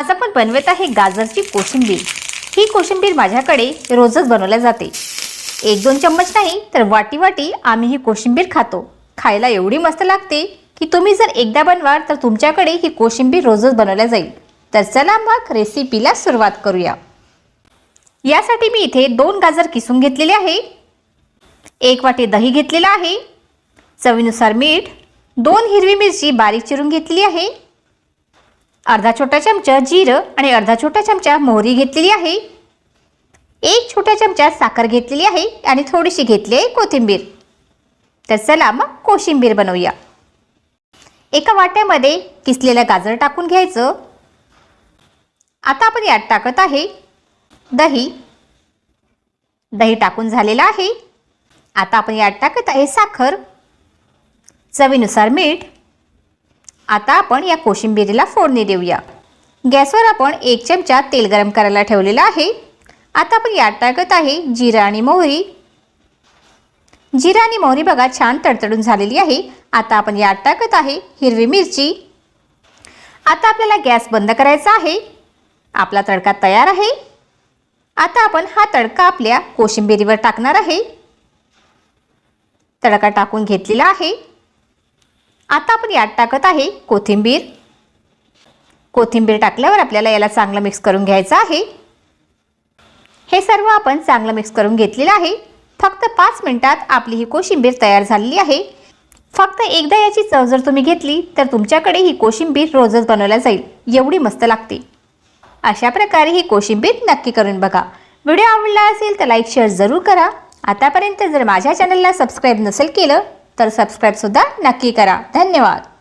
आज आपण बनवत आहे गाजरची कोशिंबीर. ही कोशिंबीर माझ्याकडे रोजच बनवल्या जाते. एक दोन चम्मच नाही तर वाटी वाटी आम्ही ही कोशिंबीर खातो. खायला एवढी मस्त लागते की तुम्ही जर एकदा बनवाल तर तुमच्याकडे ही कोशिंबीर रोजच बनवल्या जाईल. तर चला मग रेसिपीला सुरुवात करूया. यासाठी मी इथे दोन गाजर किसून घेतलेले आहे. एक वाटी दही घेतलेलं आहे. चवीनुसार मीठ दोन हिरवी मिरची बारीक चिरून घेतली आहे. अर्धा छोटा चमचा जिरं आणि अर्धा छोटा चमचा मोहरी घेतलेली आहे. एक छोटा चमचा साखर घेतलेली आहे आणि थोडीशी घेतली आहे कोथिंबीर. तर चला मग कोशिंबीर बनवूया. एका वाट्यामध्ये किसलेलं गाजर टाकून घ्यायचं. आता आपण यात टाकत आहे दही. दही टाकून झालेलं आहे. आता आपण यात टाकत आहे साखर. चवीनुसार मीठ. आता आपण या कोशिंबिरीला फोडणी देऊया. गॅसवर आपण एक चमचा तेल गरम करायला ठेवलेला आहे. आता आपण यात टाकत आहे जिरा आणि मोहरी. जिरा आणि मोहरी बघा छान तडतडून झालेली आहे. आता आपण यात टाकत आहे हिरवी मिरची. आता आपल्याला गॅस बंद करायचा आहे. आपला तडका तयार आहे. आता आपण हा तडका आपल्या कोशिंबिरीवर टाकणार आहे. तडका टाकून घेतलेला आहे. आता आपण यात टाकत आहे कोथिंबीर. कोथिंबीर टाकल्यावर आपल्याला याला चांगलं मिक्स करून घ्यायचं आहे. हे सर्व आपण चांगलं मिक्स करून घेतलेलं आहे. फक्त पाच मिनिटात आपली ही कोशिंबीर तयार झालेली आहे. फक्त एकदा याची चव जर तुम्ही घेतली तर तुमच्याकडे ही कोशिंबीर रोजच बनवल्या जाईल. एवढी मस्त लागते. अशा प्रकारे ही कोशिंबीर नक्की करून बघा. व्हिडिओ आवडला असेल तर लाईक शेअर जरूर करा. आतापर्यंत जर माझ्या चॅनलला सबस्क्राईब नसेल केलं तर सबस्क्राईबसुद्धा नक्की करा. धन्यवाद.